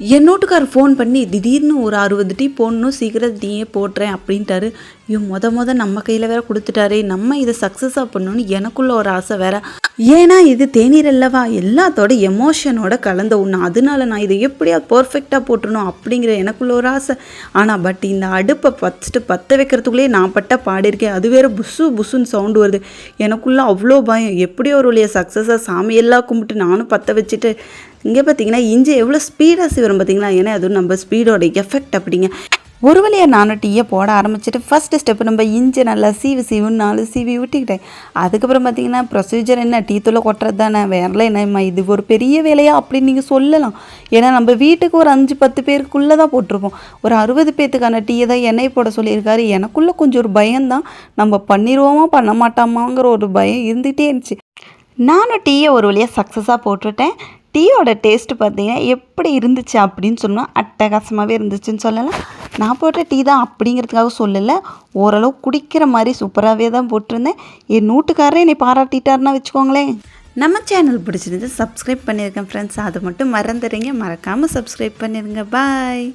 என் நோட்டுக்கார் phone பண்ணி திடீர்னு ஒரு அறுபது டீ போடணும் சீக்கிரம் டீயே போட்டுறேன் அப்படின்ட்டாரு. ஐயோ மொத மொத நம்ம கையில் வேற கொடுத்துட்டாரே நம்ம இதை சக்ஸஸாக பண்ணணும்னு எனக்குள்ள ஒரு ஆசை வேற. ஏன்னா இது தேநீர் அல்லவா? எல்லாத்தோட எமோஷனோட கலந்த ஒன்று அதனால நான் இதை எப்படியா பர்ஃபெக்டாக போட்டுணும் அப்படிங்கிற எனக்குள்ள ஒரு ஆசை. ஆனால் பட் இந்த அடுப்பை ஃபஸ்ட்டு பற்ற வைக்கிறதுக்குள்ளேயே நான் பட்ட பாடியிருக்கேன் அது வேறு புசு புசுன்னு சவுண்டு வருது. எனக்குள்ளே அவ்வளோ பயம். எப்படியோ ஒரு வழியாக சக்ஸஸாக சாமியெல்லாம் கும்பிட்டு நானும் பற்ற வச்சுட்டு இங்கே பார்த்தீங்கன்னா இஞ்சி எவ்வளோ ஸ்பீடாக சீவரம் பார்த்தீங்களா ஏன்னா அதுவும் நம்ம ஸ்பீடோட எஃபெக்ட் அப்படிங்க. ஒரு வழியாக நானும் டீயை போட ஆரம்பிச்சிட்டு ஃபஸ்ட்டு ஸ்டெப்பு நம்ம இஞ்சி நல்லா சீவி சீவுன்னு நாலு சீவி விட்டுக்கிட்டேன் அதுக்கப்புறம் பார்த்தீங்கன்னா ப்ரொசீஜர் என்ன? டீ தூளை கொட்டுறது தானே? வேறல என்னம்மா? இது ஒரு பெரிய வேலையா? அப்படின்னு நீங்கள் சொல்லலாம். ஏன்னா நம்ம வீட்டுக்கு ஒரு அஞ்சு பத்து பேருக்குள்ளே தான் போட்டிருப்போம். ஒரு அறுபது பேர்த்துக்கான டீயை தான் எண்ணெய் போட சொல்லியிருக்காரு. எனக்குள்ளே கொஞ்சம் ஒரு பயம்தான். நம்ம பண்ணிடுவோமா பண்ண மாட்டோமாங்கிற ஒரு பயம் இருந்துகிட்டே இருந்துச்சு. நானும் டீயை ஒரு வழியாக சக்ஸஸாக போட்டுட்டேன். டீயோட டேஸ்ட்டு பார்த்தீங்கன்னா எப்படி இருந்துச்சு அப்படின்னு சொன்னால் அட்டகாசமாகவே இருந்துச்சுன்னு சொல்லலாம். நான் போட்ட டீ தான் அப்படிங்கிறதுக்காக சொல்லலை. ஓரளவு குடிக்கிற மாதிரி சூப்பராகவே தான் போட்டிருந்தேன். என் நூட்டுக்காரரே என்னை பாராட்டிட்டாருன்னா வச்சுக்கோங்களேன். நம்ம சேனல் பிடிச்சிருந்து சப்ஸ்கிரைப் பண்ணியிருக்கேன் ஃப்ரெண்ட்ஸ் அதை மட்டும் மறந்துடுங்க மறக்காமல் சப்ஸ்கிரைப் பண்ணிடுங்க பாய்